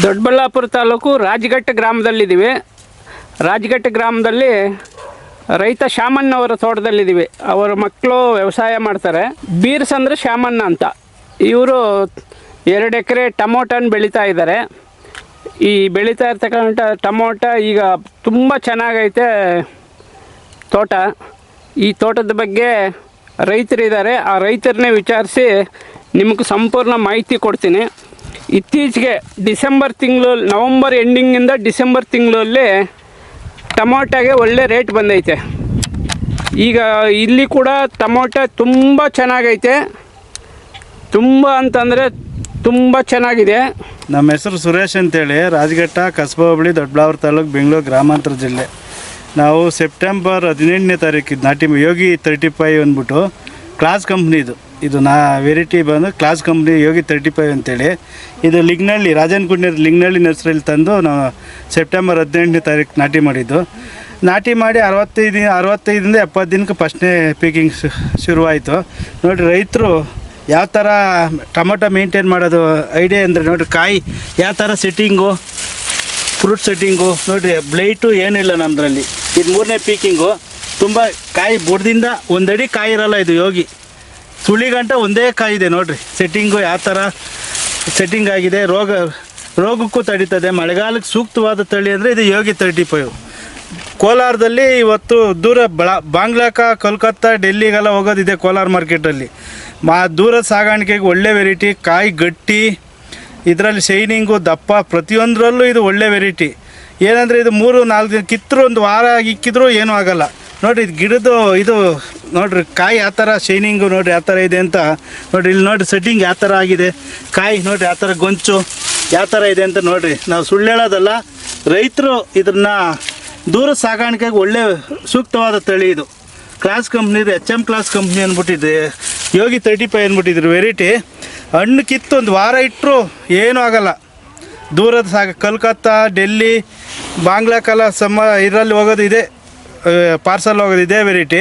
ದೊಡ್ಡಬಳ್ಳಾಪುರ ತಾಲೂಕು ರಾಜಘಟ್ಟ ಗ್ರಾಮದಲ್ಲಿದ್ದೀವಿ. ರಾಜಘಟ್ಟ ಗ್ರಾಮದಲ್ಲಿ ರೈತ ಶ್ಯಾಮಣ್ಣ ಅವರ ತೋಟದಲ್ಲಿದ್ದೀವಿ. ಅವರ ಮಕ್ಕಳು ವ್ಯವಸಾಯ ಮಾಡ್ತಾರೆ. ಬೀರ್ಸ್ ಅಂದರೆ ಶ್ಯಾಮಣ್ಣ ಅಂತ. ಇವರು ಎರಡು ಎಕರೆ ಟಮೋಟನ ಬೆಳೀತಾ ಇದ್ದಾರೆ. ಈ ಬೆಳೀತಾ ಇರ್ತಕ್ಕಂಥ ಟಮೋಟ ಈಗ ತುಂಬ ಚೆನ್ನಾಗೈತೆ ತೋಟ. ಈ ತೋಟದ ಬಗ್ಗೆ ರೈತರಿದ್ದಾರೆ. ಆ ರೈತರನ್ನೇ ವಿಚಾರಿಸಿ ನಿಮಗೆ ಸಂಪೂರ್ಣ ಮಾಹಿತಿ ಕೊಡ್ತೀನಿ. ಇತ್ತೀಚೆಗೆ ಡಿಸೆಂಬರ್ ತಿಂಗಳು, ನವಂಬರ್ ಎಂಡಿಂಗಿಂದ ಡಿಸೆಂಬರ್ ತಿಂಗಳಲ್ಲಿ ಟಮೋಟಾಗೆ ಒಳ್ಳೆ ರೇಟ್ ಬಂದೈತೆ. ಈಗ ಇಲ್ಲಿ ಕೂಡ ಟಮೋಟ ತುಂಬ ಚೆನ್ನಾಗೈತೆ. ತುಂಬ ಅಂತಂದರೆ ತುಂಬ ಚೆನ್ನಾಗಿದೆ. ನಮ್ಮ ಹೆಸರು ಸುರೇಶ್ ಅಂತೇಳಿ, ರಾಜಘಟ್ಟ, ಕಸಬಾ ಹೋಬಳಿ ದೊಡ್ಡಬಳ್ಳಾವರ ತಾಲೂಕು, ಬೆಂಗಳೂರು ಗ್ರಾಮಾಂತರ ಜಿಲ್ಲೆ. ನಾವು ಸೆಪ್ಟೆಂಬರ್ ಹದಿನೆಂಟನೇ ತಾರೀಕು ನಾಟಿ ಯೋಗಿ ತರ್ಟಿ ಫೈವ್ ಅಂದ್ಬಿಟ್ಟು, ಕ್ಲಾಸ್ ಕಂಪ್ನಿದು. ಇದು ನಾ ವೆರೈಟಿ ಬಂದು Clause company Yogi thirty five ಅಂತೇಳಿ. ಇದು ಲಿಗ್ನಳ್ಳಿ ರಾಜನ್ ಲಿಗ್ನಳ್ಳಿ ನರ್ಸರಿಲಿ ತಂದು ನಾವು ಸೆಪ್ಟೆಂಬರ್ ಹದಿನೆಂಟನೇ ತಾರೀಕು ನಾಟಿ ಮಾಡಿದ್ದು. ನಾಟಿ ಮಾಡಿ ಅರವತ್ತೈದು ದಿನ, ಅರವತ್ತೈದರಿಂದ ಎಪ್ಪತ್ತು ದಿನಕ್ಕೆ ಫಸ್ಟ್ನೇ ಪೀಕಿಂಗ್ ಶುರುವಾಯಿತು. ನೋಡಿರಿ ರೈತರು ಯಾವ ಥರ ಟೊಮೊಟೊ ಮೇಂಟೈನ್ ಮಾಡೋದು ಐಡಿಯಾ ಅಂದರೆ ನೋಡಿರಿ ಕಾಯಿ ಯಾವ ಥರ ಸೆಟ್ಟಿಂಗು ಫ್ರೂಟ್ ಸೆಟ್ಟಿಂಗು ನೋಡಿರಿ ಬ್ಲೈಟು ಏನಿಲ್ಲ ನಮ್ಮದ್ರಲ್ಲಿ ಇದು ಮೂರನೇ ಪೀಕಿಂಗು ತುಂಬ ಕಾಯಿ ಬುಡದಿಂದ ಒಂದಡಿ ಕಾಯಿ ಇರಲ್ಲ ಇದು ಯೋಗಿ. ಸುಳಿ ಗಂಟ ಒಂದೇ ಕಾಯಿ ಇದೆ ನೋಡಿರಿ. ಸೆಟ್ಟಿಂಗು ಯಾವ ಥರ ಸೆಟ್ಟಿಂಗ್ ಆಗಿದೆ, ರೋಗ, ರೋಗಕ್ಕೂ ತಡೀತದೆ, ಮಳೆಗಾಲಕ್ಕೆ ಸೂಕ್ತವಾದ ತಳಿ ಅಂದರೆ ಇದು ಯೋಗಿ ತರ್ಟಿ ಫೈವ್. ಕೋಲಾರದಲ್ಲಿ ಇವತ್ತು ದೂರ ಬಳ, ಬಾಂಗ್ಲಾಕ, ಕೋಲ್ಕತ್ತಾ, ಡೆಲ್ಲಿಗೆಲ್ಲ ಹೋಗೋದಿದೆ ಕೋಲಾರ ಮಾರ್ಕೆಟಲ್ಲಿ ಮಾ ದೂರ ಸಾಗಾಣಿಕೆಗೆ ಒಳ್ಳೆ ವೆರೈಟಿ ಕಾಯಿ ಗಟ್ಟಿ, ಇದರಲ್ಲಿ ಶೈನಿಂಗು, ದಪ್ಪ, ಪ್ರತಿಯೊಂದರಲ್ಲೂ ಇದು ಒಳ್ಳೆ ವೆರೈಟಿ ಏನಂದರೆ ಇದು ಮೂರು ನಾಲ್ಕು ದಿನ ಕಿತ್ತರೂ ಒಂದು ವಾರ ಇಕ್ಕಿದ್ರೂ ಏನೂ ಆಗಲ್ಲ. ನೋಡಿರಿ, ಇದು ಗಿಡದ್ದು ಇದು ನೋಡ್ರಿ, ಕಾಯಿ ಯಾವ ಥರ ಶೈನಿಂಗು ನೋಡ್ರಿ, ಆ ಥರ ಇದೆ ಅಂತ. ನೋಡ್ರಿ, ಇಲ್ಲಿ ನೋಡ್ರಿ ಸೆಟ್ಟಿಂಗ್ ಯಾವ ಥರ ಆಗಿದೆ. ಕಾಯಿ ನೋಡ್ರಿ, ಆ ಥರ ಗೊಂಚು ಯಾವ ಥರ ಇದೆ ಅಂತ ನೋಡ್ರಿ. ನಾವು ಸುಳ್ಳು ಹೇಳೋದಲ್ಲ, ರೈತರು ಇದನ್ನ ದೂರ ಸಾಗಾಣಿಕೆಗೆ ಒಳ್ಳೆ ಸೂಕ್ತವಾದ ತಳಿ ಇದು. ಕ್ಲಾಸ್ ಕಂಪ್ನಿದು ಎಚ್ ಎಂ ಕ್ಲಾಸ್ ಕಂಪ್ನಿ ಅಂದ್ಬಿಟ್ಟಿದೆ. ಯೋಗಿ ತರ್ಟಿ ಫೈವ್ ಅಂದ್ಬಿಟ್ಟಿದ್ರು ವೆರೈಟಿ ಹಣ್ಣು ಕಿತ್ತು ಒಂದು ವಾರ ಇಟ್ಟರು ಏನೂ ಆಗಲ್ಲ. ದೂರದ ಸಾಗ, ಕಲ್ಕತ್ತಾ, ಡೆಲ್ಲಿ, ಬಾಂಗ್ಲಾ ಕಲಾ ಸಮ, ಇದರಲ್ಲಿ ಹೋಗೋದು ಇದೆ. ಪಾರ್ಸಲ್ ಹೋಗೋದು ಇದೇ ವೆರೈಟಿ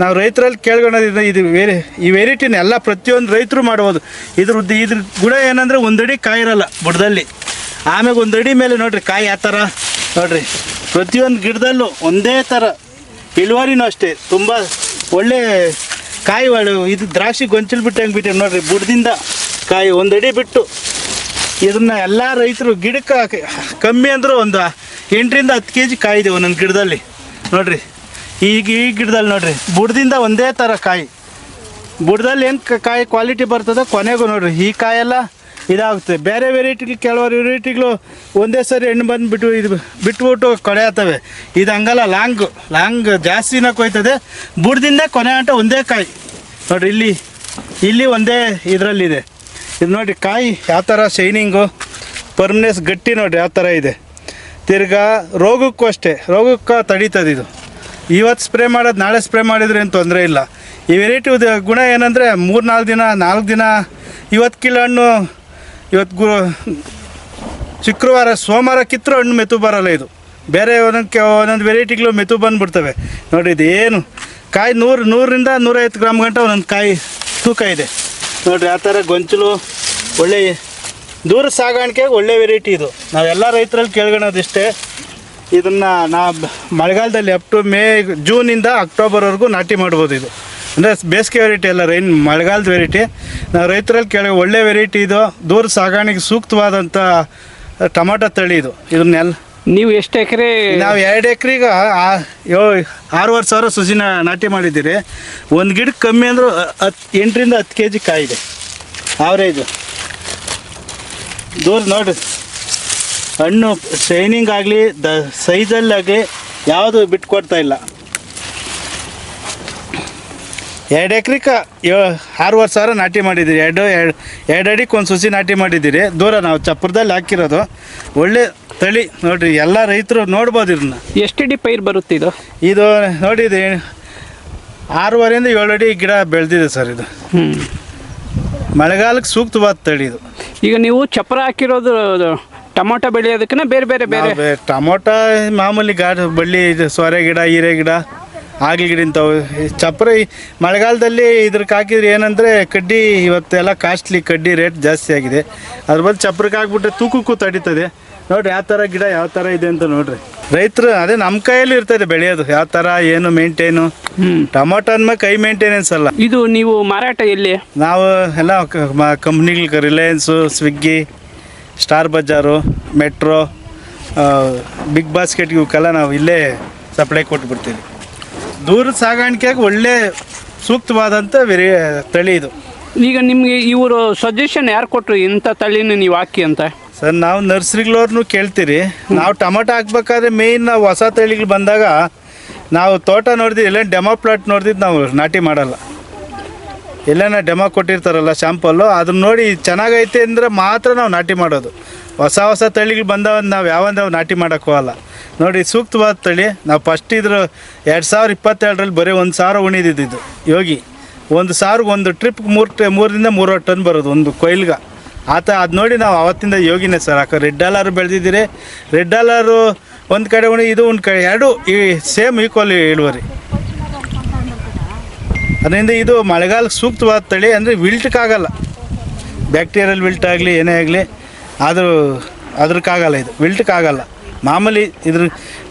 ನಾವು ರೈತರಲ್ಲಿ ಕೇಳ್ಕೊಳೋದಿದೆ ಇದು ವೆರಿ ಈ ವೆರೈಟಿನ ಎಲ್ಲ ಪ್ರತಿಯೊಂದು ರೈತರು ಮಾಡ್ಬೋದು. ಇದ್ರ ಉದ್ದ- ಇದ್ರ ಗುಣ ಏನಂದರೆ ಒಂದಡಿ ಕಾಯಿ ಇರಲ್ಲ ಬುಡದಲ್ಲಿ. ಆಮೇಲೆ ಒಂದಡಿ ಮೇಲೆ ನೋಡ್ರಿ ಕಾಯಿ ಆ ಥರ. ನೋಡ್ರಿ, ಪ್ರತಿಯೊಂದು ಗಿಡದಲ್ಲೂ ಒಂದೇ ಥರ. ಇಳುವರಿನೂ ಅಷ್ಟೇ, ತುಂಬ ಒಳ್ಳೆ ಕಾಯಿ ಇದು ದ್ರಾಕ್ಷಿ ಗೊಂಚಲು ಬಿಟ್ಟು ಹಂಗೆ ಬಿಟ್ಟೆ ನೋಡ್ರಿ, ಬುಡದಿಂದ ಕಾಯಿ ಒಂದಡಿ ಬಿಟ್ಟು ಇದನ್ನ ಎಲ್ಲ ರೈತರು ಗಿಡಕ್ಕೆ ಕಮ್ಮಿ ಅಂದರೂ ಒಂದು ಎಂಟರಿಂದ ಹತ್ತು ಕೆ ಜಿ ಕಾಯಿದೆ ಒಂದೊಂದು ಗಿಡದಲ್ಲಿ. ನೋಡ್ರಿ, ಈಗ ಈ ಗಿಡದಲ್ಲಿ ನೋಡ್ರಿ, ಬುಡದಿಂದ ಒಂದೇ ಥರ ಕಾಯಿ. ಬುಡದಲ್ಲಿ ಏನು ಕಾಯಿ ಕ್ವಾಲಿಟಿ ಬರ್ತದೆ? ಕೊನೆಗೂ ನೋಡ್ರಿ, ಈ ಕಾಯೆಲ್ಲ ಇದಾಗುತ್ತೆ. ಬೇರೆ ವೆರೈಟಿಗಳು ಕೆಲವರು ವೆರೈಟಿಗಳು ಒಂದೇ ಸರಿ ಹಣ್ಣು ಬಂದುಬಿಟ್ಟು ಇದು ಬಿಟ್ಬಿಟ್ಟು ಕೊಳೆಯತ್ತವೆ. ಇದು ಹಂಗಲ್ಲ ಲಾಂಗ್ ಲಾಂಗ್ ಜಾಸ್ತಿನ ಕೊಯ್ತದೆ. ಬುಡದಿಂದ ಕೊನೆ ಅಂಟ ಒಂದೇ ಕಾಯಿ. ನೋಡ್ರಿ, ಇಲ್ಲಿ ಇಲ್ಲಿ ಒಂದೇ ಇದರಲ್ಲಿದೆ. ಇದು ನೋಡಿ ಕಾಯಿ ಯಾವ ಥರ ಶೈನಿಂಗು ಪರ್ಮನೆನ್ಸ್ ಗಟ್ಟಿ ನೋಡ್ರಿ, ಯಾವ ಥರ ಇದೆ. ತಿರ್ಗಾ ರೋಗಕ್ಕೂ ಅಷ್ಟೇ. ರೋಗಕ್ಕೆ ತಡೀತದೆ ಇದು. ಇವತ್ತು ಸ್ಪ್ರೇ ಮಾಡೋದು ನಾಳೆ ಸ್ಪ್ರೇ ಮಾಡಿದ್ರೆ ಏನು ತೊಂದರೆ ಇಲ್ಲ. ಈ ವೆರೈಟಿ ಗುಣ ಏನಂದರೆ ಮೂರು ನಾಲ್ಕು ದಿನ ನಾಲ್ಕು ದಿನ ಇವತ್ತು ಕಿಲೋ ಹಣ್ಣು ಇವತ್ತು ಗು ಶುಕ್ರವಾರ, ಸೋಮವಾರ ಕಿತ್ತರೂ ಹಣ್ಣು ಮೆತು ಬರಲ್ಲ ಇದು. ಬೇರೆ ಒಂದೊಂದು ಒಂದೊಂದು ವೆರೈಟಿಗಳು ಮೆತು ಬಂದುಬಿಡ್ತವೆ. ನೋಡಿ ಇದು ಏನು ಕಾಯಿ ನೂರು ನೂರರಿಂದ ನೂರೈವತ್ತು ಗ್ರಾಮ್ ಗಂಟ ಒಂದೊಂದು ಕಾಯಿ ತೂಕ ಇದೆ. ನೋಡಿರಿ ಆ ಥರ ಗೊಂಚಲು ಒಳ್ಳೆ ದೂರ ಸಾಗಾಣಿಕೆಗೆ ಒಳ್ಳೆ ವೆರೈಟಿ ಇದು. ನಾವೆಲ್ಲ ರೈತರಲ್ಲಿ ಕೇಳ್ಕೊಳೋದಿಷ್ಟೇ ಇದನ್ನು ನಾ ಮಳೆಗಾಲದಲ್ಲಿ ಅಪ್ ಟು ಮೇ ಜೂನಿಂದ ಅಕ್ಟೋಬರ್ವರೆಗೂ ನಾಟಿ ಮಾಡ್ಬೋದು ಇದು. ಅಂದರೆ ಬೇಸಿಗೆ ವೆರೈಟಿ ಅಲ್ಲ ರೈನ್ ಮಳೆಗಾಲದ ವೆರೈಟಿ ನಾವು ರೈತರಲ್ಲಿ ಕೇಳ ಒಳ್ಳೆ ವೆರೈಟಿ ಇದು. ದೂರ ಸಾಗಾಣಿಕೆ ಸೂಕ್ತವಾದಂಥ ಟೊಮಾಟೊ ತಳಿ ಇದು. ಇದನ್ನೆಲ್ಲ ನೀವು ಎಷ್ಟು ಎಕರೆ? ನಾವು ಎರಡು ಎಕರೆಗೆ ಯೋ ಆರೂವರೆ ಸಾವಿರ ಸುಸಿನ ನಾಟಿ ಮಾಡಿದ್ದೀರಿ. ಒಂದು ಗಿಡಕ್ಕೆ ಕಮ್ಮಿ ಅಂದರೂ ಹತ್ತು ಎಂಟರಿಂದ ಹತ್ತು ಕೆ ಜಿ ಕಾಯಿದೆ. ಆವ್ರೇಜು ದೂರ ನೋಡ್ರಿ. ಹಣ್ಣು ಶೈನಿಂಗ್ ಆಗಲಿ ದ ಸೈಜಲ್ಲಾಗಲಿ ಯಾವುದು ಬಿಟ್ಕೊಡ್ತಾ ಇಲ್ಲ. ಎರಡು ಎಕ್ರಿಕ ಆರೂವರೆ ಸಾವಿರ ನಾಟಿ ಮಾಡಿದ್ದೀರಿ. ಎರಡು ಎರಡು ಎರಡು ಅಡಿಗೆ ಒಂದು ಸುಸಿ ನಾಟಿ ಮಾಡಿದ್ದೀರಿ. ದೂರ ನಾವು ಚಪ್ಪರದಲ್ಲಿ ಹಾಕಿರೋದು. ಒಳ್ಳೆ ತಳಿ ನೋಡ್ರಿ ಎಲ್ಲ ರೈತರು ನೋಡ್ಬೋದು ಇದನ್ನ ಎಷ್ಟು ಅಡಿ ಪೈರು ಬರುತ್ತೆ ಇದು? ಇದು ನೋಡಿ ಇದು ಆರೂವರೆಯಿಂದ ಏಳು ಅಡಿ ಗಿಡ ಬೆಳೆದಿದೆ ಸರ್ ಇದು. ಹ್ಞೂ ಮಳೆಗಾಲಕ್ಕೆ ಸೂಕ್ತವಾದ ತಳಿ ಇದು. ಈಗ ನೀವು ಚಪ್ಪರ ಹಾಕಿರೋದು ಟೊಮೊಟೊ ಬೆಳೆಯೋದಕ್ಕಿಂತ ಬೇರೆ ಬೇರೆ ಬೇರೆ ಬೆ- ಟಮೋಟ ಮಾಮೂಲಿ ಗಾಡ್ ಬಳ್ಳಿ ಇದು ಸೊರೆ ಗಿಡ ಹೀರೆ ಗಿಡ ಆಗಲ ಗಿಡ ಇಂಥವು. ಚಪ್ಪರ ಮಳೆಗಾಲದಲ್ಲಿ ಇದ್ರಕ್ಕೆ ಹಾಕಿದ್ರೆ ಏನಂದರೆ ಕಡ್ಡಿ ಇವತ್ತೆಲ್ಲ ಕಾಸ್ಟ್ಲಿ ಕಡ್ಡಿ ರೇಟ್ ಜಾಸ್ತಿ ಆಗಿದೆ. ಅದ್ರ ಬದಲು ಚಪ್ರಕ್ಕೆ ಹಾಕ್ಬಿಟ್ರೆ ತೂಕಕ್ಕೂ ತಡೀತದೆ. ನೋಡ್ರಿ ಯಾವ ಥರ ಗಿಡ ಯಾವ ಥರ ಇದೆ ಅಂತ ನೋಡ್ರಿ. ರೈತರು ಅದೇ ನಮ್ಮ ಕೈಯಲ್ಲಿ ಇರ್ತದೆ ಬೆಳೆಯೋದು. ಯಾವ ಥರ ಏನು ಮೇಂಟೈನು ಟೊಮೊಟೊ ಅಂದ್ಮೇಲೆ ಕೈ ಮೇಂಟೆನೆನ್ಸ್ ಅಲ್ಲ. ಇದು ನೀವು ಮಾರಾಟ ಎಲ್ಲಿ? ನಾವು ಎಲ್ಲ ಕಂಪ್ನಿಗಳಿಗೆ Reliance Swiggy Star Bazaar Metro Big Basket ಇವಕ್ಕೆಲ್ಲ ನಾವು ಇಲ್ಲೇ ಸಪ್ಲೈ ಕೊಟ್ಬಿಡ್ತೀವಿ. ದೂರ ಸಾಗಾಣಿಕೆಗೆ ಒಳ್ಳೆ ಸೂಕ್ತವಾದಂಥ ವೆರಿ ತಳಿ ಇದು. ಈಗ ನಿಮಗೆ ಇವರು ಸಜೆಷನ್ ಯಾರು ಕೊಟ್ಟರು ಇಂಥ ತಳಿನ ನೀವು ಹಾಕಿ ಅಂತ. ಸರ್, ನಾವು ನರ್ಸರಿಗಳವ್ರನ್ನೂ ಕೇಳ್ತೀರಿ. ನಾವು ಟೊಮೊಟೊ ಹಾಕ್ಬೇಕಾದ್ರೆ ಮೇಯ್ನ್ ನಾವು ಹೊಸ ತಳಿಗಳು ಬಂದಾಗ ನಾವು ತೋಟ ನೋಡಿದ್ವಿ ಎಲ್ಲ ಡೆಮೋ ಪ್ಲಾಟ್ ನೋಡಿದ್ದು ನಾವು ನಾಟಿ ಮಾಡಲ್ಲ. ಎಲ್ಲನ ಡೆಮೋ ಕೊಟ್ಟಿರ್ತಾರಲ್ಲ ಶಾಂಪಲ್ಲು ಅದನ್ನ ನೋಡಿ ಚೆನ್ನಾಗೈತೆ ಅಂದರೆ ಮಾತ್ರ ನಾವು ನಾಟಿ ಮಾಡೋದು. ಹೊಸ ಹೊಸ ತಳಿಗಳು ಬಂದಾಗ ನಾವು ಯಾವಂದ ನಾವು ನಾಟಿ ಮಾಡೋಕ್ಕೆ ಹೋಗಲ್ಲ. ನೋಡಿ, ಸೂಕ್ತವಾದ ತಳಿ, ನಾವು ಫಸ್ಟ್ ಇದ್ರ ಎರಡು ಸಾವಿರ ಇಪ್ಪತ್ತೆರಡರಲ್ಲಿ ಬರೀ ಒಂದು ಸಾವಿರ ಉಣಿದಿದ್ದು ಯೋಗಿ, ಒಂದು ಸಾವಿರ ಒಂದು ಟ್ರಿಪ್ಗೆ ಮೂರು, ಮೂರರಿಂದ ಮೂರು ಟನ್ ಬರೋದು ಒಂದು ಕೊಯ್ಲ್ಗೆ. ಆತ ಅದು ನೋಡಿ ನಾವು ಅವತ್ತಿಂದ ಯೋಗಿನೇ ಸರ್. ಆಕ ರೆಡ್ ಡಾಲರ್ ಬೆಳೆದಿದ್ದೀರಿ. ರೆಡ್ ಡಾಲರು ಒಂದು ಕಡೆ ಉಣಿ, ಇದು ಒಂದು ಕಡೆ, ಎರಡು ಈ ಸೇಮ್ ಈಕ್ವಲ್ ಇಳುವರಿ. ಅದರಿಂದ ಇದು ಮಳೆಗಾಲಕ್ಕೆ ಸೂಕ್ತವಾದ ತಳಿ ಅಂದರೆ ವಿಲ್ಟ್ಕ್ಕಾಗಲ್ಲ ಬ್ಯಾಕ್ಟೀರಿಯಲ್ ವಿಲ್ಟ್ ಆಗಲಿ, ಏನೇ ಆಗಲಿ, ಆದರೂ ಅದ್ರಕ್ಕಾಗಲ್ಲ ಇದು. ವಿಲ್ಟ್ಕ್ಕಾಗಲ್ಲ ಮಾಮೂಲಿ ಇದ್ರ,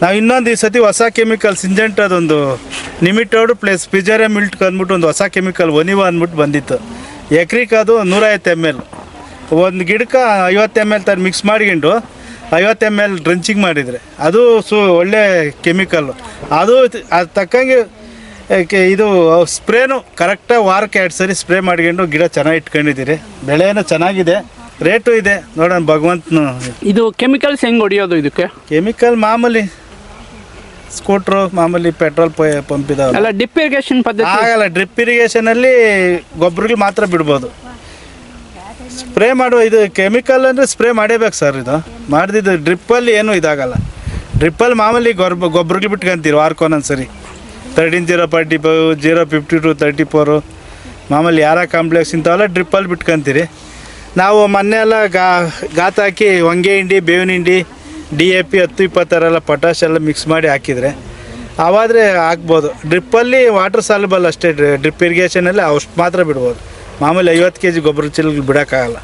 ನಾವು ಇನ್ನೊಂದು ಈ ಸತಿ ಹೊಸ ಕೆಮಿಕಲ್ ಸಿಂಜೆಂಟ್ ಅದೊಂದು ಲಿಮಿಟೆಡ್ ಪ್ಲಸ್ ಪಿಜಾರಿಯಂ ಮಿಲ್ಟ್ ಅಂದ್ಬಿಟ್ಟು ಒಂದು ಹೊಸ ಕೆಮಿಕಲ್ ಒನಿವ ಅಂದ್ಬಿಟ್ಟು ಬಂದಿತ್ತು. ಎಕ್ರಿಕ್ ಅದು ನೂರೈವತ್ತು ಎಂ ಎಲ್ ಒಂದು ಗಿಡಕ್ಕೆ ಐವತ್ತು ಎಂ ಎಲ್ ತರ ಮಿಕ್ಸ್ ಮಾಡ್ಕೊಂಡು ಐವತ್ತು ಎಂ ಎಲ್ ಡ್ರಂಚಿಂಗ್ ಮಾಡಿದರೆ. ಅದು ಸು ಒಳ್ಳೆ ಕೆಮಿಕಲ್ಲು ಅದು ಅದು ತಕ್ಕಂಗೆ ಇದು ಸ್ಪ್ರೇನು ಕರೆಕ್ಟಾಗಿ ವಾರಕ್ಕೆ ಎರಡು ಸರಿ ಸ್ಪ್ರೇ ಮಾಡ್ಕೊಂಡು ಗಿಡ ಚೆನ್ನಾಗಿ ಇಟ್ಕೊಂಡಿದ್ದೀರಿ. ಬೆಳೆನೂ ಚೆನ್ನಾಗಿದೆ ರೇಟು ಇದೆ. ನೋಡೋಣ ಭಗವಂತನು. ಇದು ಕೆಮಿಕಲ್ಸ್ ಹೆಂಗೆ ಹೊಡಿಯೋದು ಇದಕ್ಕೆ? ಕೆಮಿಕಲ್ ಮಾಮೂಲಿ ಸ್ಕೂಟ್ರು ಮಾಮೂಲಿ ಪೆಟ್ರೋಲ್ ಪಂಪ್ ಇದಾವೆ ಅಲ್ಲ ಡಿಪ್ ಇರಿಗೇಷನ್ ಪದ್ಧತಿ. ಆಗಲ್ಲ ಡ್ರಿಪ್ ಇರಿಗೇಷನಲ್ಲಿ ಗೊಬ್ಬರಗಳು ಮಾತ್ರ ಬಿಡ್ಬೋದು. ಸ್ಪ್ರೇ ಮಾಡುವ ಇದು ಕೆಮಿಕಲ್ ಅಂದರೆ ಸ್ಪ್ರೇ ಮಾಡೇಬೇಕು ಸರ್ ಇದು. ಮಾಡಿದ್ದು ಡ್ರಿಪ್ಪಲ್ಲಿ ಏನೂ ಇದಾಗಲ್ಲ. ಡ್ರಿಪ್ಪಲ್ಲಿ ಮಾಮೂಲಿ ಗೊಬ್ಬ ಗೊಬ್ಬರಗಳು ಬಿಟ್ಕೊಂತೀರಿ ವಾರಕ್ಕೊಂದೊಂದು ಸರಿ. Thirteen zero forty five zero fifty two thirty four ಮಾಮೂಲಿ ಯಾರ ಕಾಂಪ್ಲೆಕ್ಸ್ ಇಂಥವೆಲ್ಲ ಡ್ರಿಪ್ಪಲ್ಲಿ ಬಿಟ್ಕೊಂತೀರಿ. ನಾವು ಮೊನ್ನೆ ಎಲ್ಲ ಗಾ, ಗಾತ ಹಾಕಿ ಹೊಂಗೆ ಹಿಂಡಿ, ಬೇವಿನ ಹಿಂಡಿ ಡಿ ಎ ಪಿ ಹತ್ತು ಇಪ್ಪತ್ತಾರೆಲ್ಲ ಪೊಟ್ಯಾಶ್ ಎಲ್ಲ ಮಿಕ್ಸ್ ಮಾಡಿ ಹಾಕಿದರೆ ಅವಾದರೆ ಹಾಕ್ಬೋದು. ಡ್ರಿಪ್ಪಲ್ಲಿ ವಾಟರ್ ಸಾಲಬಲ್ ಅಷ್ಟೇ, ಡ್ರಿಪ್ ಇರಿಗೇಷನಲ್ಲಿ ಅವಷ್ಟು ಮಾತ್ರ ಬಿಡ್ಬೋದು. ಮಾಮೂಲಿ ಐವತ್ತು ಕೆ ಜಿ ಗೊಬ್ಬರ ಚೀಲ ಬಿಡೋಕ್ಕಾಗಲ್ಲ.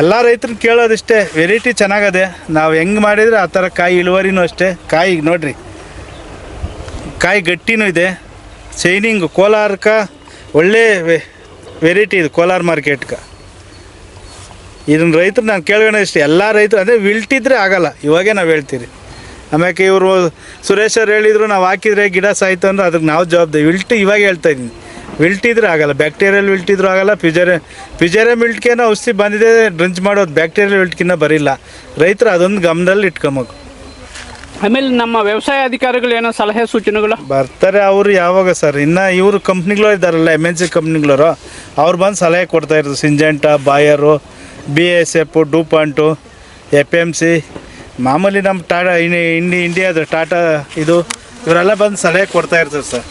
ಎಲ್ಲ ರೈತರು ಕೇಳೋದಿಷ್ಟೇ ವೆರೈಟಿ ಚೆನ್ನಾಗದೆ, ನಾವು ಹೆಂಗೆ ಮಾಡಿದರೆ ಆ ಥರ ಕಾಯಿ ಇಳುವರಿನೂ ಅಷ್ಟೇ. ಕಾಯಿ ನೋಡಿರಿ, ಕಾಯಿ ಗಟ್ಟಿನೂ ಇದೆ. ಶೈನಿಂಗು ಕೋಲಾರಕ್ಕೆ ಒಳ್ಳೆ ವೆರೈಟಿ ಇದು ಕೋಲಾರ ಮಾರ್ಕೆಟ್ಗೆ ಇದನ್ನ ರೈತರು ನಾನು ಕೇಳ್ಕೊಂಡು ಇಷ್ಟೇ ಎಲ್ಲ ರೈತರು, ಅದೇ ವಿಲ್ಟಿದ್ರೆ ಆಗಲ್ಲ, ಇವಾಗೇ ನಾವು ಹೇಳ್ತೀರಿ. ಆಮ್ಯಾಕೆ ಇವರು ಸುರೇಶ್ ಅವ್ರು ಹೇಳಿದ್ರು, ನಾವು ಹಾಕಿದರೆ ಗಿಡ ಸಾಯ್ತು ಅಂದ್ರೆ ಅದಕ್ಕೆ ನಾವು ಜವಾಬ್ದಾರಿ. ವಿಲ್ಟ್ ಇವಾಗ ಹೇಳ್ತಾ ಇದ್ದೀನಿ. ವಿಲ್ಟಿದ್ರೆ ಆಗಲ್ಲ ಬ್ಯಾಕ್ಟೀರಿಯಲ್ ವಿಲ್ಟಿದ್ರು ಆಗಲ್ಲ ಪಿಜರೆ ಪಿಜರೆ ವಿಲ್ಟ್ಕೇನ ಔಷಧಿ ಬಂದಿದೆ ಡ್ರಿಂಚ್ ಮಾಡೋದು ಬ್ಯಾಕ್ಟೀರಿಯಲ್ ವಿಲ್ಟ್ಕಿನ್ನ ಬರಿಲ್ಲ. ರೈತರು ಅದೊಂದು ಗಮನದಲ್ಲಿ ಇಟ್ಕೊಬೇಕು. ಆಮೇಲೆ ನಮ್ಮ ವ್ಯವಸಾಯ ಅಧಿಕಾರಿಗಳು ಏನೋ ಸಲಹೆ ಸೂಚನೆಗಳು? ಬರ್ತಾರೆ ಅವರು ಯಾವಾಗ ಸರ್? ಇನ್ನು ಇವರು ಕಂಪ್ನಿಗಳು ಇದ್ದಾರಲ್ಲ ಎಂ ಎನ್ ಸಿ ಕಂಪ್ನಿಗಳವರು ಅವ್ರು ಬಂದು ಸಲಹೆ ಕೊಡ್ತಾ ಇರೋದು. Syngenta Bayer B S F DuPont F M C ಮಾಮೂಲಿ ನಮ್ಮ ಟಾಟಾ ಇಂಡಿ ಇಂಡಿಯಾದ ಟಾಟಾ ಇದು ಇವರೆಲ್ಲ ಬಂದು ಸಲಹೆ ಕೊಡ್ತಾ ಇರ್ತಾರೆ ಸರ್.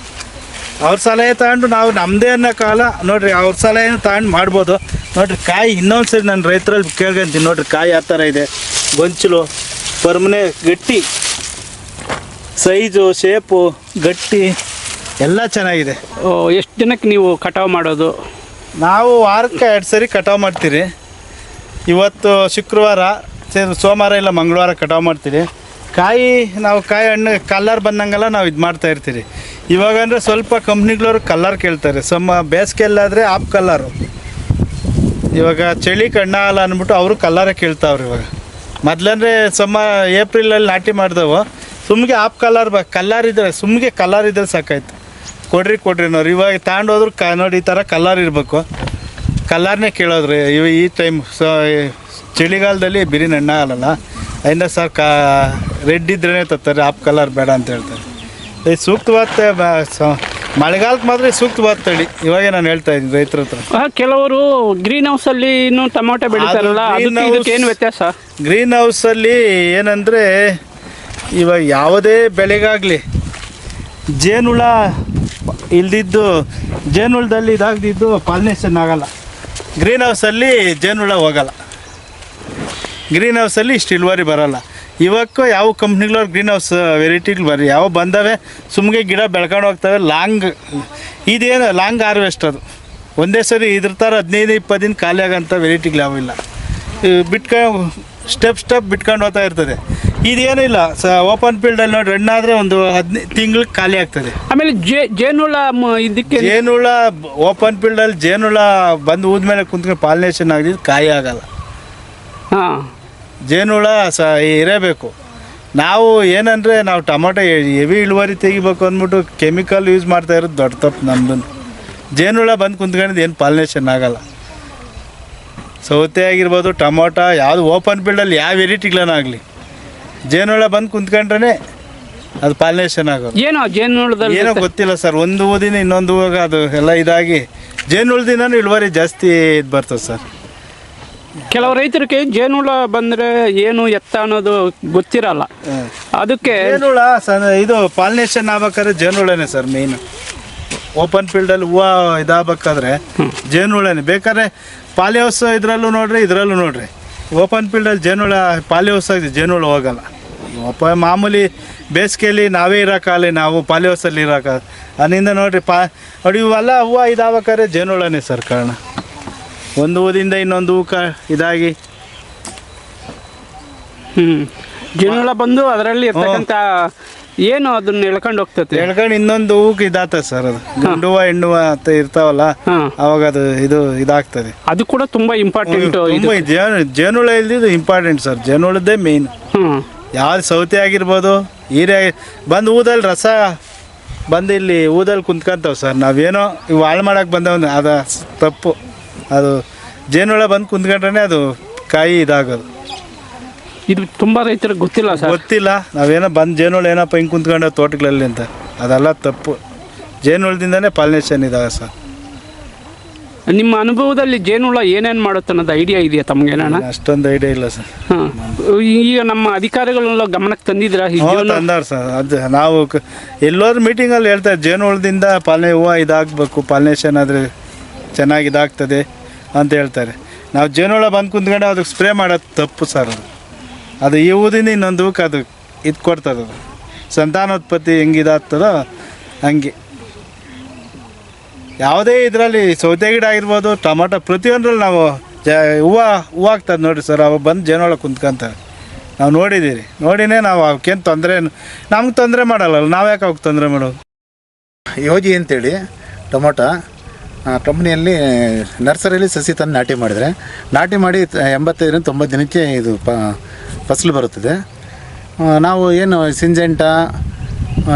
ಅವ್ರ ಸಲಹೆ ತಗೊಂಡು ನಾವು ನಮ್ಮದೇ ಅನ್ನೋ ಕಾಲ ನೋಡಿರಿ ಅವ್ರ ಸಲಹೆನ ತಗೊಂಡು ಮಾಡ್ಬೋದು. ನೋಡಿರಿ ಕಾಯಿ ಇನ್ನೊಂದು ಸರಿ ನಾನು ರೈತರಲ್ಲಿ ಕೇಳ್ಕೊಂತೀನಿ. ನೋಡಿರಿ ಕಾಯಿ ಯಾವ ಥರ ಇದೆ. ಗೊಂಚಲು ಪರ್ಮನೆ ಗಟ್ಟಿ ಸೈಜು ಶೇಪು ಗಟ್ಟಿ ಎಲ್ಲ ಚೆನ್ನಾಗಿದೆ. ಎಷ್ಟು ದಿನಕ್ಕೆ ನೀವು ಕಟಾವು ಮಾಡೋದು? ನಾವು ವಾರಕ್ಕೆ ಎರಡು ಸರಿ ಕಟಾವು ಮಾಡ್ತೀರಿ. ಇವತ್ತು ಶುಕ್ರವಾರ ಸೋಮವಾರ ಇಲ್ಲ ಮಂಗಳವಾರ ಕಟಾವು ಮಾಡ್ತೀರಿ. ಕಾಯಿ, ನಾವು ಕಾಯಿ ಹಣ್ಣು ಕಲ್ಲರ್ ಬಂದಂಗೆಲ್ಲ ನಾವು ಇದು ಮಾಡ್ತಾ ಇರ್ತೀರಿ. ಇವಾಗ ಅಂದರೆ ಸ್ವಲ್ಪ ಕಂಪ್ನಿಗಳವ್ರು ಕಲ್ಲರ್ ಕೇಳ್ತಾರೆ. ಸಮ ಬೇಸಿಗೆಲ್ಲಾದರೆ ಆಪ್ ಕಲ್ಲರು ಇವಾಗ ಚಳಿ ಕಣ್ಣಾಗಲ್ಲ ಅಂದ್ಬಿಟ್ಟು ಅವರು ಕಲ್ಲರೇ ಕೇಳ್ತಾವ್ರು ಇವಾಗ. ಮೊದಲಂದ್ರೆ ಸಮ ಏಪ್ರಿಲಲ್ಲಿ ನಾಟಿ ಮಾಡಿದವು. ಸುಮ್ಗೆ ಆಪ್ ಕಲರ್ ಬ ಕಲ್ಲರ್ ಇದ್ರೆ ಸುಮ್ಮಗೆ ಕಲರ್ ಇದ್ರೆ ಸಾಕಾಯ್ತು. ಕೊಡ್ರಿ ಕೊಡ್ರಿ ನೋಡ್ರಿ ಇವಾಗ ತಗೊಂಡೋದ್ರು ಕ, ನೋಡಿ ಈ ಥರ ಕಲರ್ ಇರಬೇಕು. ಕಲ್ಲರ್ನೇ ಕೇಳೋದ್ರಿ. ಇವ ಈ ಟೈಮ್ ಸೊ ಚಳಿಗಾಲದಲ್ಲಿ ಬಿರಿನ ಎಣ್ಣೆ ಅದರಿಂದ ಸರ್ ಕಾ ರೆಡ್ ಇದ್ರೇ ತರ್ತಾರೆ ಆಪ್ ಕಲರ್ ಬೇಡ ಅಂತ ಹೇಳ್ತಾರೆ. ಈ ಸೂಕ್ತವಾದ ಮಳೆಗಾಲಕ್ಕೆ ಮಾತ್ರ ಸೂಕ್ತವಾದ ತಳಿ ಇವಾಗ ನಾನು ಹೇಳ್ತಾ ಇದ್ದೀನಿ ರೈತರ ಹತ್ರ. ಕೆಲವರು ಗ್ರೀನ್ ಹೌಸ್ ಅಲ್ಲಿ ಇನ್ನು ಟೊಮೊಟೊ ಬೆಳೀತಾರಲ್ಲ ಏನು ವ್ಯತ್ಯಾಸ? ಗ್ರೀನ್ ಹೌಸ್ ಅಲ್ಲಿ ಏನಂದ್ರೆ ಇವಾಗ ಯಾವುದೇ ಬೆಳೆಗಾಗಲಿ ಜೇನುಳ ಇಲ್ದಿದ್ದು ಜೇನುಳದಲ್ಲಿ ಇದಾಗ್ದಿದ್ದು ಪಾಲಿನೇಷನ್ ಆಗಲ್ಲ. ಗ್ರೀನ್ ಹೌಸಲ್ಲಿ ಜೇನುಳ ಹೋಗಲ್ಲ. ಗ್ರೀನ್ ಹೌಸಲ್ಲಿ ಇಷ್ಟು ಇಳುವರಿ ಬರಲ್ಲ. ಇವಕ್ಕೂ ಯಾವ ಕಂಪ್ನಿಗಳವ್ರು ಗ್ರೀನ್ ಹೌಸ್ ವೆರೈಟಿಗಳು ಬರ್ರಿ ಯಾವ ಬಂದವೆ ಸುಮ್ಮನೆ ಗಿಡ ಬೆಳ್ಕೊಂಡು ಹೋಗ್ತವೆ ಲಾಂಗ್ ಇದೇನು ಲಾಂಗ್ ಹಾರ್ವೆಸ್ಟ್ ಅದು. ಒಂದೇ ಸರಿ ಇದ್ರ ಥರ ಹದಿನೈದು ಇಪ್ಪತ್ತು ದಿನ ಖಾಲಿ ಆಗೋಂಥ ವೆರೈಟಿಗಳು ಯಾವ ಇಲ್ಲ. ಬಿಟ್ಕೊಂಡು ಸ್ಟೆಪ್ ಸ್ಟೆಪ್ ಬಿಟ್ಕೊಂಡು ಹೋಗ್ತಾ ಇರ್ತದೆ. ಇದೇನಿಲ್ಲ ಸ ಓಪನ್ ಫೀಲ್ಡಲ್ಲಿ ನೋಡಿ ಹಣ್ಣಾದರೆ ಒಂದು ಹದಿನೈದು ತಿಂಗ್ಳಿಗೆ ಖಾಲಿ ಆಗ್ತದೆ. ಆಮೇಲೆ ಜೇ ಜೇನುಳ ಇದಕ್ಕೆ ಜೇನುಳ ಓಪನ್ ಫೀಲ್ಡಲ್ಲಿ ಜೇನುಳ ಬಂದು ಊದ್ಮೇಲೆ ಕುಂತ್ಕೊಂಡು ಪಾಲಿನೇಷನ್ ಆಗಿದ್ದು ಕಾಯಿ ಆಗಲ್ಲ. ಹಾಂ. ಜೇನುಳ ಸ ಇರಬೇಕು. ನಾವು ಏನಂದರೆ ನಾವು ಟೊಮೊಟೊ ಹೆವಿ ಇಳುವರಿ ತೆಗಿಬೇಕು ಅಂದ್ಬಿಟ್ಟು ಕೆಮಿಕಲ್ ಯೂಸ್ ಮಾಡ್ತಾ ಇರೋದು ದೊಡ್ಡ ತಪ್ಪು ನಮ್ಮದು ಜೇನುಳ ಬಂದು ಕುಂತ್ಕೊಂಡಿದ್ದು ಏನು ಪಾಲಿನೇಷನ್ ಆಗಲ್ಲ ಸೌತೆ ಆಗಿರ್ಬೋದು ಟೊಮೊಟೊ ಯಾವುದು ಓಪನ್ ಫೀಲ್ಡಲ್ಲಿ ಯಾವ ವೆರೈಟಿಗಳನ್ನಾಗಲಿ ಜೇನುಳ ಬಂದು ಕುಂತ್ಕೊಂಡ್ರೆ ಅದು ಪಾಲಿನೇಷನ್ ಆಗೋದು ಏನೋ ಜೇನುಳದಲ್ಲಿ ಏನೋ ಗೊತ್ತಿಲ್ಲ ಸರ್ ಒಂದು ಊದಿನ ಇನ್ನೊಂದು ಹೂವಾಗ ಅದು ಎಲ್ಲ ಇದಾಗಿ ಜೇನುಳ್ದಿನ ಇಳುವರಿ ಜಾಸ್ತಿ ಇದು ಬರ್ತದೆ ಸರ್. ಕೆಲವು ರೈತರಿಗೆ ಜೇನುಳ ಬಂದ್ರೆ ಏನು ಎತ್ತ ಅನ್ನೋದು ಗೊತ್ತಿರಲ್ಲ. ಅದಕ್ಕೆ ಜೇನುಳ ಇದು ಪಾಲಿನೇಷನ್ ಆಗ್ಬೇಕಾದ್ರೆ ಜೇನುಳನೇ ಸರ್ ಮೇನ್ ಓಪನ್ ಫೀಲ್ಡ್ ಅಲ್ಲಿ ಹೂವು ಇದಾಗಬೇಕಾದ್ರೆ ಜೇನುಳನೇ ಬೇಕಾದ್ರೆ ಪಾಲಿ ಹೌಸ್ ಇದ್ರಲ್ಲೂ ನೋಡ್ರಿ ಇದ್ರಲ್ಲೂ ನೋಡ್ರಿ. ಓಪನ್ ಫೀಲ್ಡಲ್ಲಿ ಜೇನುಳ ಪಾಲಿ ಹೌಸ್ ಆಗಿದೆ ಜೇನುಳ ಹೋಗಲ್ಲ. ಒಪ್ಪ ಮಾಮೂಲಿ ಬೇಸಿಗೆಯಲ್ಲಿ ನಾವೇ ಇರೋಕ್ಕಾಗಲಿ ನಾವು ಪಾಲಿ ಹೌಸಲ್ಲಿ ಇರೋಕ್ಕಾಗ ಅದರಿಂದ ನೋಡ್ರಿ ಪಾ ನೋಡಿ ಇವೆಲ್ಲ ಹೂವು ಇದಾಗಬೇಕಾದ್ರೆ ಜೇನುಳನೇ ಸರ್ ಕಾರಣ. ಒಂದು ಊರಿಂದ ಇನ್ನೊಂದು ಊಕ ಇದಾಗಿ. ಹ್ಮ್. ಜೇನುಳ ಬಂದು ಅದರಲ್ಲಿ ಇರ್ತಕ್ಕಂಥ ಏನು ಅದನ್ನ ಎಳ್ಕೊಂಡು ಹೋಗ್ತತಿ? ಎಳ್ಕೊಂಡು ಇನ್ನೊಂದು ಹೂಕ್ ಇದಾತ ಸರ್ ಅದು. ಗಂಡುವ ಹೆಣ್ಣುವ ಅಂತ ಇರ್ತಾವಲ್ಲ ಅವಾಗ ಅದು ಇದು ಇದಾಗ್ತದೆ. ಅದು ಕೂಡ ತುಂಬಾ ಇಂಪಾರ್ಟೆಂಟ್ ತುಂಬ ಜೇನು ಜೇನುಳ ಇಲ್ದಿದ್ದು ಇಂಪಾರ್ಟೆಂಟ್ ಸರ್. ಜೇನುಳದ್ದೇ ಮೇನ್ ಯಾವ್ದು ಸೌತೆ ಆಗಿರ್ಬೋದು ಹೀರೆ ಬಂದು ಊದಲ್ ರಸ ಬಂದು ಇಲ್ಲಿ ಊದಲ್ ಕುಂತ್ಕೊಂತಾವೆ ಸರ್. ನಾವೇನೋ ಇವು ಹಾಳು ಮಾಡಕ್ಕೆ ಬಂದವ ಅದು ತಪ್ಪು. ಅದು ಜೇನುಳ ಬಂದು ಕುಂತ್ಕೊಂಡ್ರೆ ಅದು ಕಾಯಿ ಇದಾಗೋದು. ಇದು ತುಂಬಾ ರೈತರಿಗೆ ಗೊತ್ತಿಲ್ಲ ಸರ್. ಗೊತ್ತಿಲ್ಲ. ನಾವೇನೋ ಬಂದು ಜೇನುಳ ಏನಪ್ಪ ಹಿಂಗೆ ಕುಂತ್ಕೊಂಡ ತೋಟಗಳಲ್ಲಿ ಅಂತ. ಅದೆಲ್ಲ ತಪ್ಪು. ಜೇನುಳದಿಂದನೇ ಪಾಲಿನೇಷನ್ ಇದಾಗ ಸರ್. ನಿಮ್ಮ ಅನುಭವದಲ್ಲಿ ಜೇನುಳ ಏನೇನು ಮಾಡುತ್ತೆ ಅನ್ನೋದು ಐಡಿಯಾ ಇದೆಯಾ ತಮ್ಗೇನಣ್ಣ ಅಷ್ಟೊಂದು ಐಡಿಯಾ ಇಲ್ಲ ಸರ್. ಈಗ ನಮ್ಮ ಅಧಿಕಾರಿಗಳನ್ನೆಲ್ಲ ಗಮನಕ್ಕೆ ತಂದಿದ್ರ ತಂದಾರ ಸರ್. ಅದು ನಾವು ಎಲ್ಲೋದ್ರ ಮೀಟಿಂಗಲ್ಲಿ ಹೇಳ್ತಾರೆ ಜೇನುಳದಿಂದ ಪಾಲನೆ ಹೂವು ಇದಾಗಬೇಕು ಪಾಲಿನೇಷನ್ ಆದರೆ ಚೆನ್ನಾಗಿ ಇದಾಗ್ತದೆ ಅಂತ ಹೇಳ್ತಾರೆ. ನಾವು ಜೇನುಳ ಬಂದು ಕುಂತ್ಕೊಂಡು ಅದಕ್ಕೆ ಸ್ಪ್ರೇ ಮಾಡೋದು ತಪ್ಪು ಸರ್ ಅದು. ಅದು ಈ ಊದಿನ ಇನ್ನೊಂದು ಅದು ಇದು ಕೊಡ್ತದೆ ಅದು. ಸಂತಾನೋತ್ಪತ್ತಿ ಹೆಂಗೆ ಇದಾಗ್ತದೋ ಹಂಗೆ. ಯಾವುದೇ ಇದರಲ್ಲಿ ಸೌತೆ ಗಿಡ ಆಗಿರ್ಬೋದು ಟೊಮೊಟೊ ಪ್ರತಿಯೊಂದ್ರಲ್ಲಿ ನಾವು ಜ, ಹೂವು ಹೂವು ಆಗ್ತದೆ ನೋಡಿ ಸರ್ ಅವಾಗ ಬಂದು ಜೇನುಳ ಕುಂತ್ಕೊಂತಾರೆ ನಾವು ನೋಡಿದ್ದೀರಿ ನೋಡಿನೇ ನಾವು ಅವಕ್ಕೇನು ತೊಂದರೆ ನಮ್ಗೆ ತೊಂದರೆ ಮಾಡಲ್ಲ ನಾವು ಯಾಕೆ ಅವ್ಕೆ ತೊಂದರೆ ಮಾಡೋದು? ಯೋಜಿ ಅಂತೇಳಿ, ಟೊಮೊಟೊ ಕಂಪ್ನಿಯಲ್ಲಿ ನರ್ಸರಿಯಲ್ಲಿ ಸಸಿ ತಂದು ನಾಟಿ ಮಾಡಿದರೆ, ನಾಟಿ ಮಾಡಿ ಎಂಬತ್ತೈದರಿಂದ ತೊಂಬತ್ತು ದಿನಕ್ಕೆ ಇದು ಪ ಫಸಲು ಬರುತ್ತದೆ. ನಾವು ಏನು ಸಿಂಜೆಂಟ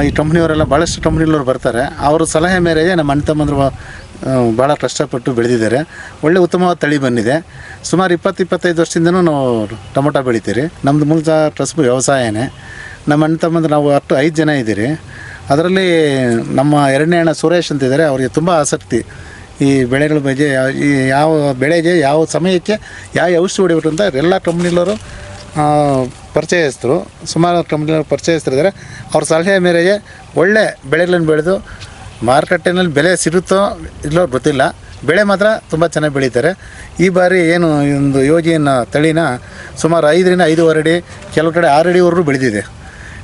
ಈ ಕಂಪ್ನಿಯವರೆಲ್ಲ ಭಾಳಷ್ಟು ಕಂಪ್ನಿಗಳವ್ರು ಬರ್ತಾರೆ. ಅವರ ಸಲಹೆ ಮೇರೆಗೆ ನಮ್ಮ ಅಣ್ಣ ತಮ್ಮಂದ್ರು ಭಾಳ ಕಷ್ಟಪಟ್ಟು ಬೆಳೆದಿದ್ದಾರೆ. ಒಳ್ಳೆ ಉತ್ತಮವಾದ ತಳಿ ಬಂದಿದೆ. ಸುಮಾರು ಇಪ್ಪತ್ತು, ಇಪ್ಪತ್ತೈದು ವರ್ಷದಿಂದನೂ ನಾವು ಟೊಮೊಟೊ ಬೆಳಿತೀರಿ. ನಮ್ಮದು ಮೂಲತಃ ಕಸಬು ವ್ಯವಸಾಯನೇ. ನಮ್ಮ ಅಣ್ಣ ತಮ್ಮಂದ್ರೆ ನಾವು ಅಷ್ಟು ಐದು ಜನ ಇದ್ದೀರಿ. ಅದರಲ್ಲಿ ನಮ್ಮ ಎರಡನೇ ಅಣ್ಣ ಸುರೇಶ್ ಅಂತ ಇದ್ದಾರೆ ಅವರಿಗೆ ತುಂಬ ಆಸಕ್ತಿ. ಈ ಬೆಳೆಗಳ ಬಗ್ಗೆ ಯಾವ- ಬೆಳೆಗೆ ಯಾವ ಸಮಯಕ್ಕೆ ಯಾವ ಔಷಧಿ ಹೊಡಿಬೇಕು ಅಂತ ಎಲ್ಲ ಕಂಪ್ನಿಲವರು ಪರಿಚಯಸ್ಥರು ಸುಮಾರು ಕಂಪ್ನಿಲವರು ಪರಿಚಯಿಸ್ತಿದ್ದಾರೆ. ಅವ್ರ ಸಲಹೆ ಮೇರೆಗೆ ಒಳ್ಳೆ ಬೆಳೆಗಳನ್ನು ಬೆಳೆದು ಮಾರುಕಟ್ಟೆನಲ್ಲಿ ಬೆಲೆ ಸಿಗುತ್ತೋ ಇಲ್ಲೋ ಗೊತ್ತಿಲ್ಲ. ಬೆಳೆ ಮಾತ್ರ ತುಂಬ ಚೆನ್ನಾಗಿ ಬೆಳೀತಾರೆ. ಈ ಬಾರಿ ಏನು ಒಂದು ಯೋಜಿನ ತಳಿನ ಸುಮಾರು ಐದರಿಂದ ಐದೂವರೆ ಅಡಿ ಕೆಲವು ಕಡೆ ಆರು ಅಡಿವರೆಗೂ ಬೆಳೆದಿದೆ.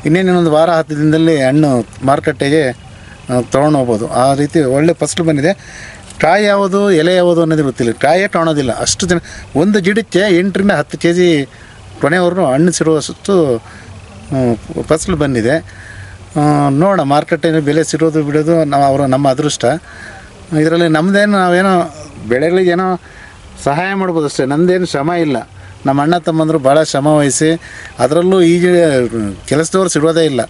ಇನ್ನೇನೊಂದು ವಾರ ಹತ್ತು ದಿನದಲ್ಲಿ ಹಣ್ಣು ಮಾರುಕಟ್ಟೆಗೆ ತೊಗೊಂಡು ಹೋಗ್ಬೋದು. ಆ ರೀತಿ ಒಳ್ಳೆ ಫಸ್ಟ್ ಬಂದಿದೆ. ಕಾಯಿ ಯಾವುದು ಎಲೆ ಯಾವುದು ಅನ್ನೋದು ಗೊತ್ತಿಲ್ಲ. ಕಾಯೇ ಕಾಣೋದಿಲ್ಲ. ಅಷ್ಟು ದಿನ ಒಂದು ಗಿಡಕ್ಕೆ ಎಂಟರಿಂದ ಹತ್ತು ಕೆ ಜಿ ಕೊನೆವರೆಗೂ ಹಣ್ಣು ಸಿರುವಷ್ಟು ಹ್ಮ್, ಫಸಲು ಬಂದಿದೆ. ನೋಡ ನೋಡೋಣ ಮಾರ್ಕೆಟಿನ ಬೆಲೆ ಸಿರೋದು ಬಿಡೋದು ನಾವು ಅವರು ನಮ್ಮ ಅದೃಷ್ಟ. ಇದರಲ್ಲಿ ನಮ್ಮದೇನು ನಾವೇನೋ ಬೆಳೆಗಳಿಗೇನೋ ಸಹಾಯ ಮಾಡ್ಬೋದು ಅಷ್ಟೇ. ನಮ್ಮದೇನು ಶ್ರಮ ಇಲ್ಲ. ನಮ್ಮ ಅಣ್ಣ ತಮ್ಮಂದರು ಭಾಳ ಶ್ರಮ ವಹಿಸಿ ಅದರಲ್ಲೂ ಈಗ ಕೆಲಸದವ್ರು ಸಿಡೋದೇ ಇಲ್ಲ.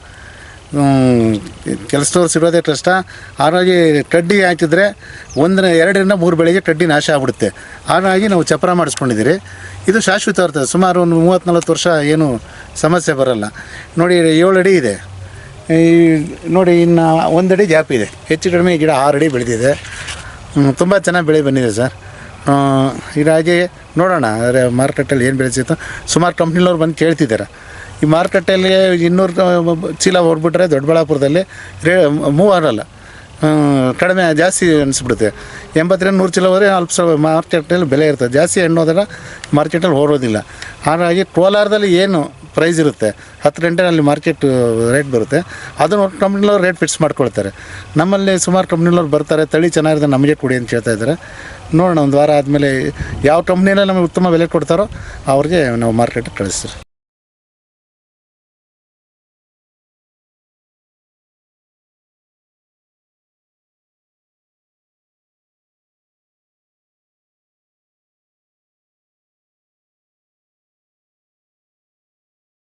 ಕೆಲಸದವ್ರು ಸಿಗೋದೇ ಕಷ್ಟ. ಹಾಗಾಗಿ ಕಡ್ಡಿ ಹಾಕಿದ್ರೆ ಒಂದರ ಎರಡರಿಂದ ಮೂರು ಬೆಳೆಗೆ ಕಡ್ಡಿ ನಾಶ ಆಗ್ಬಿಡುತ್ತೆ. ಹಾಗಾಗಿ ನಾವು ಚಪ್ರ ಮಾಡಿಸ್ಕೊಂಡಿದ್ದೀರಿ. ಇದು ಶಾಶ್ವತ ಇರ್ತದೆ ಸುಮಾರು ಒಂದು ಮೂವತ್ತು ವರ್ಷ ಏನು ಸಮಸ್ಯೆ ಬರಲ್ಲ. ನೋಡಿ, ಏಳು ಅಡಿ ಇದೆ. ಈ ನೋಡಿ, ಇನ್ನು ಒಂದು ಅಡಿ ಗ್ಯಾಪ್ ಇದೆ. ಹೆಚ್ಚು ಕಡಿಮೆ ಗಿಡ ಆರು ಅಡಿ ಬೆಳೆದಿದೆ. ತುಂಬ ಚೆನ್ನಾಗಿ ಬೆಳೆ ಬಂದಿದೆ ಸರ್. ಇದಾಗಿ ನೋಡೋಣ. ಆದರೆ ಮಾರ್ಕೆಟಲ್ಲಿ ಏನು ಬೆಳೆಸಿತ್ತು. ಸುಮಾರು ಕಂಪ್ನಿಲವ್ರು ಬಂದು ಕೇಳ್ತಿದ್ದಾರೆ. ಈ ಮಾರುಕಟ್ಟೆಯಲ್ಲಿ ಇನ್ನೂರು ಚೀಲ ಹೊರಬಿಟ್ರೆ ದೊಡ್ಡಬಳ್ಳಾಪುರದಲ್ಲಿ ರೇ ಮೂವ್ ಆಗಲ್ಲ ಕಡಿಮೆ ಜಾಸ್ತಿ ಅನಿಸ್ಬಿಡುತ್ತೆ. ಎಂಬತ್ತರಿಂದ ನೂರು ಚೀಲ ಹೋದರೆ ಅಲ್ಪ ಸ್ವಲ್ಪ ಮಾರ್ಕೆಟಲ್ಲಿ ಬೆಲೆ ಇರ್ತದೆ ಜಾಸ್ತಿ ಹಣ್ಣು ಹೋದಾಗ ಮಾರ್ಕೆಟಲ್ಲಿ ಹೋರೋದಿಲ್ಲ. ಹಾಗಾಗಿ ಕೋಲಾರದಲ್ಲಿ ಏನು ಪ್ರೈಸ್ ಇರುತ್ತೆ? ಹತ್ತು ಗಂಟೆನಲ್ಲಿ ಮಾರ್ಕೆಟ್ ರೇಟ್ ಬರುತ್ತೆ. ಅದನ್ನು ಕಂಪ್ನಿಲವ್ರು ರೇಟ್ ಫಿಕ್ಸ್ ಮಾಡ್ಕೊಳ್ತಾರೆ. ನಮ್ಮಲ್ಲಿ ಸುಮಾರು ಕಂಪ್ನಿಲವ್ರು ಬರ್ತಾರೆ. ತಳಿ ಚೆನ್ನಾಗಿದೆ ನಮಗೆ ಕೊಡಿ ಅಂತ ಹೇಳ್ತಾ ಇದ್ದಾರೆ. ನೋಡೋಣ, ಒಂದು ವಾರ ಆದಮೇಲೆ ಯಾವ ಕಂಪ್ನಿಯಲ್ಲಿ ನಮಗೆ ಉತ್ತಮ ಬೆಲೆ ಕೊಡ್ತಾರೋ ಅವ್ರಿಗೆ ನಾವು ಮಾರ್ಕೆಟಿಗೆ ಕಳಿಸ್ತೀವಿ.